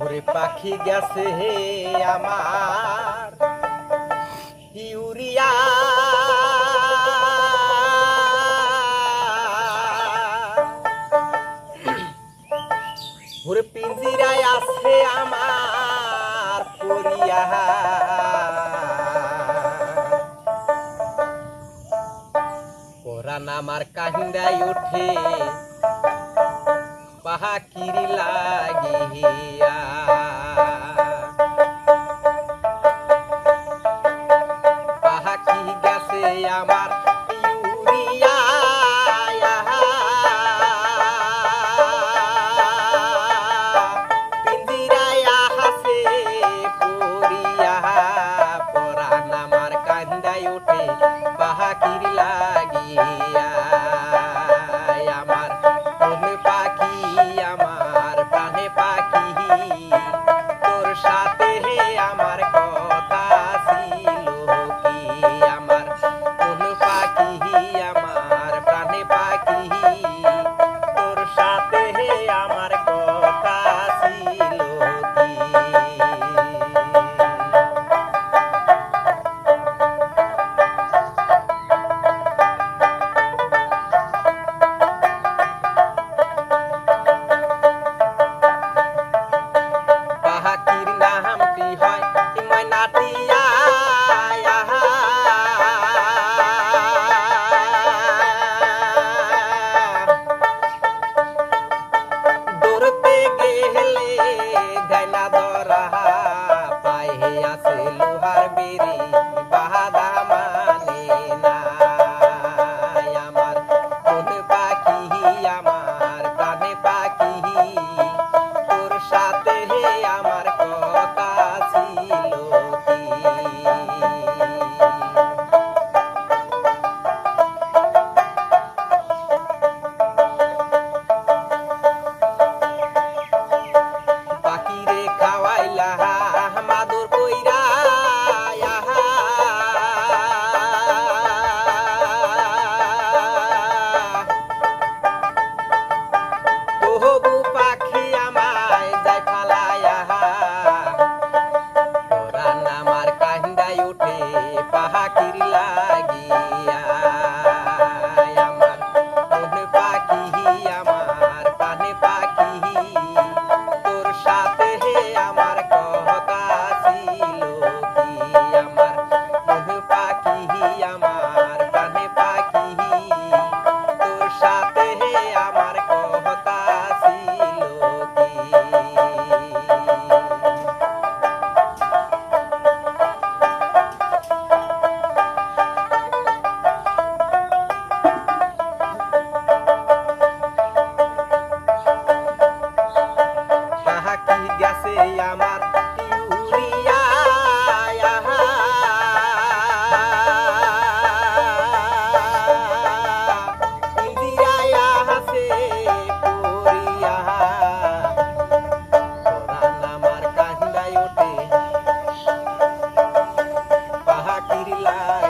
ওরে পাখি গেছে হে আমার। ইউরিয়া। ওরে পিঞ্জিরায় আছে আমার পরিয়া। আমার কাহিন্দায় ওঠে পাহাকির লাগিয়া la